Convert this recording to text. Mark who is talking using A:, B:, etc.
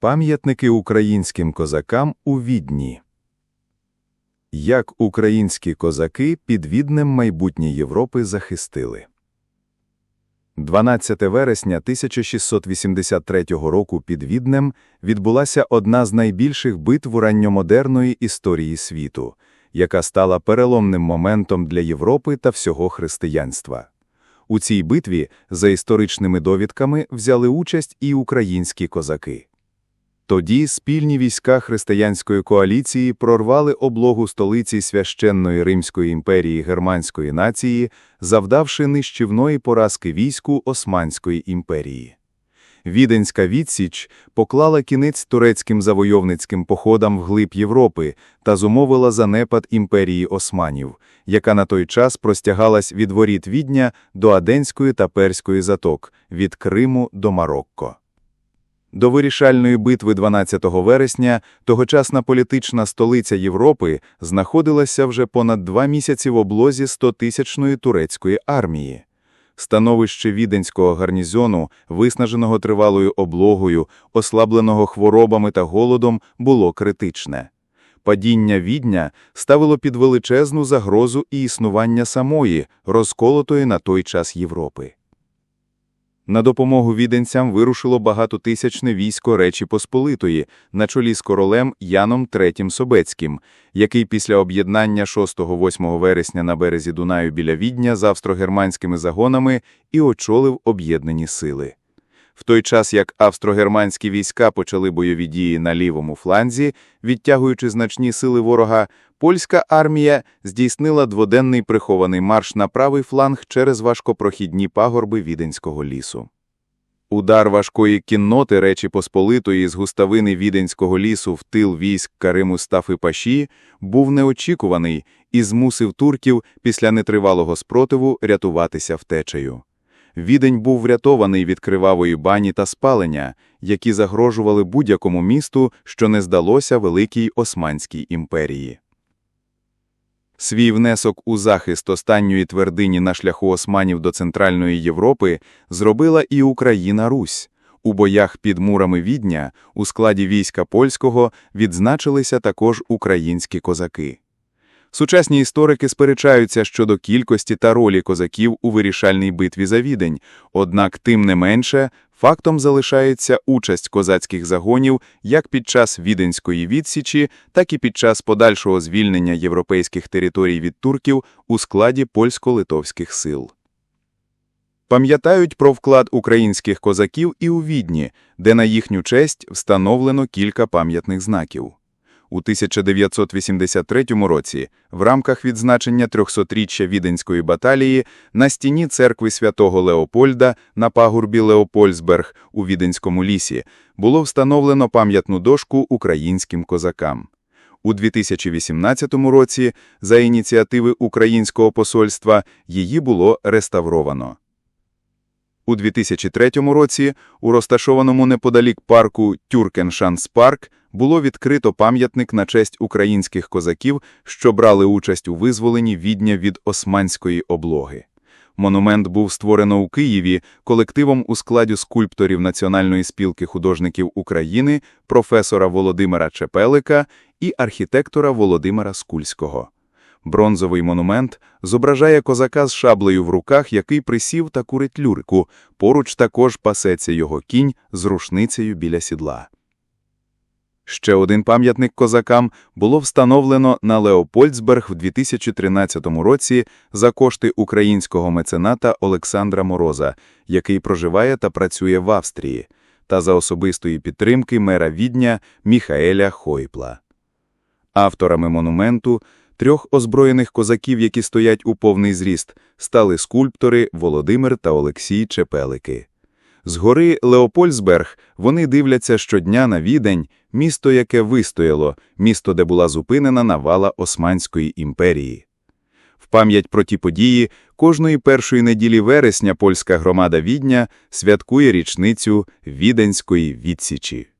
A: Пам'ятники українським козакам у Відні. Як українські козаки під Віднем майбутнє Європи захистили. 12 вересня 1683 року під Віднем відбулася одна з найбільших битв ранньомодерної історії світу, яка стала переломним моментом для Європи та всього християнства. У цій битві, за історичними довідками, взяли участь і українські козаки. Тоді спільні війська християнської коаліції прорвали облогу столиці священної Римської імперії германської нації, завдавши нищівної поразки війську Османської імперії. Віденська відсіч поклала кінець турецьким завойовницьким походам вглиб Європи та зумовила занепад імперії османів, яка на той час простягалась від воріт Відня до Аденської та Перської заток, від Криму до Марокко. До вирішальної битви 12 вересня тогочасна політична столиця Європи знаходилася вже понад два місяці в облозі 100-тисячної турецької армії. Становище віденського гарнізону, виснаженого тривалою облогою, ослабленого хворобами та голодом, було критичне. Падіння відня ставило під величезну загрозу і існування самої, розколотої на той час Європи. На допомогу віденцям вирушило багатотисячне військо Речі Посполитої на чолі з королем Яном III Собецьким, який після об'єднання 6-8 вересня на березі Дунаю біля Відня з австрогерманськими загонами і очолив об'єднані сили. В той час як австрогерманські війська почали бойові дії на лівому фланзі, відтягуючи значні сили ворога, польська армія здійснила дводенний прихований марш на правий фланг через важкопрохідні пагорби Віденського лісу. Удар важкої кінноти Речі Посполитої з густавини Віденського лісу в тил військ Кариму Стафи Паші був неочікуваний і змусив турків після нетривалого спротиву рятуватися втечею. Відень був врятований від кривавої бані та спалення, які загрожували будь-якому місту, що не здалося Великій Османській імперії. Свій внесок у захист останньої твердині на шляху османів до Центральної Європи зробила і Україна Русь. У боях під мурами Відня у складі війська польського відзначилися також українські козаки. Сучасні історики сперечаються щодо кількості та ролі козаків у вирішальній битві за Відень, однак, тим не менше, фактом залишається участь козацьких загонів як під час Віденської відсічі, так і під час подальшого звільнення європейських територій від турків у складі польсько-литовських сил. Пам'ятають про вклад українських козаків і у Відні, де на їхню честь встановлено кілька пам'ятних знаків. У 1983 році, в рамках відзначення 300-річчя Віденської баталії, на стіні церкви святого Леопольда на пагорбі Леопольсберг у Віденському лісі було встановлено пам'ятну дошку українським козакам. У 2018 році, за ініціативи Українського посольства, її було реставровано. У 2003 році у розташованому неподалік парку Тюркеншанс-парк було відкрито пам'ятник на честь українських козаків, що брали участь у визволенні відня від османської облоги. Монумент був створено у Києві колективом у складі скульпторів Національної спілки художників України, професора Володимира Чепелика і архітектора Володимира Скульського. Бронзовий монумент зображає козака з шаблею в руках, який присів та курить люрику. Поруч також пасеться його кінь з рушницею біля сідла. Ще один пам'ятник козакам було встановлено на Леопольдсберг в 2013 році за кошти українського мецената Олександра Мороза, який проживає та працює в Австрії, та за особистої підтримки мера Відня Міхаеля Хойпла. Авторами монументу трьох озброєних козаків, які стоять у повний зріст, стали скульптори Володимир та Олексій Чепелики. З гори Леопольсберг вони дивляться щодня на відень, місто, яке вистояло, місто, де була зупинена навала Османської імперії. В пам'ять про ті події кожної першої неділі вересня польська громада Відня святкує річницю Віденської відсічі.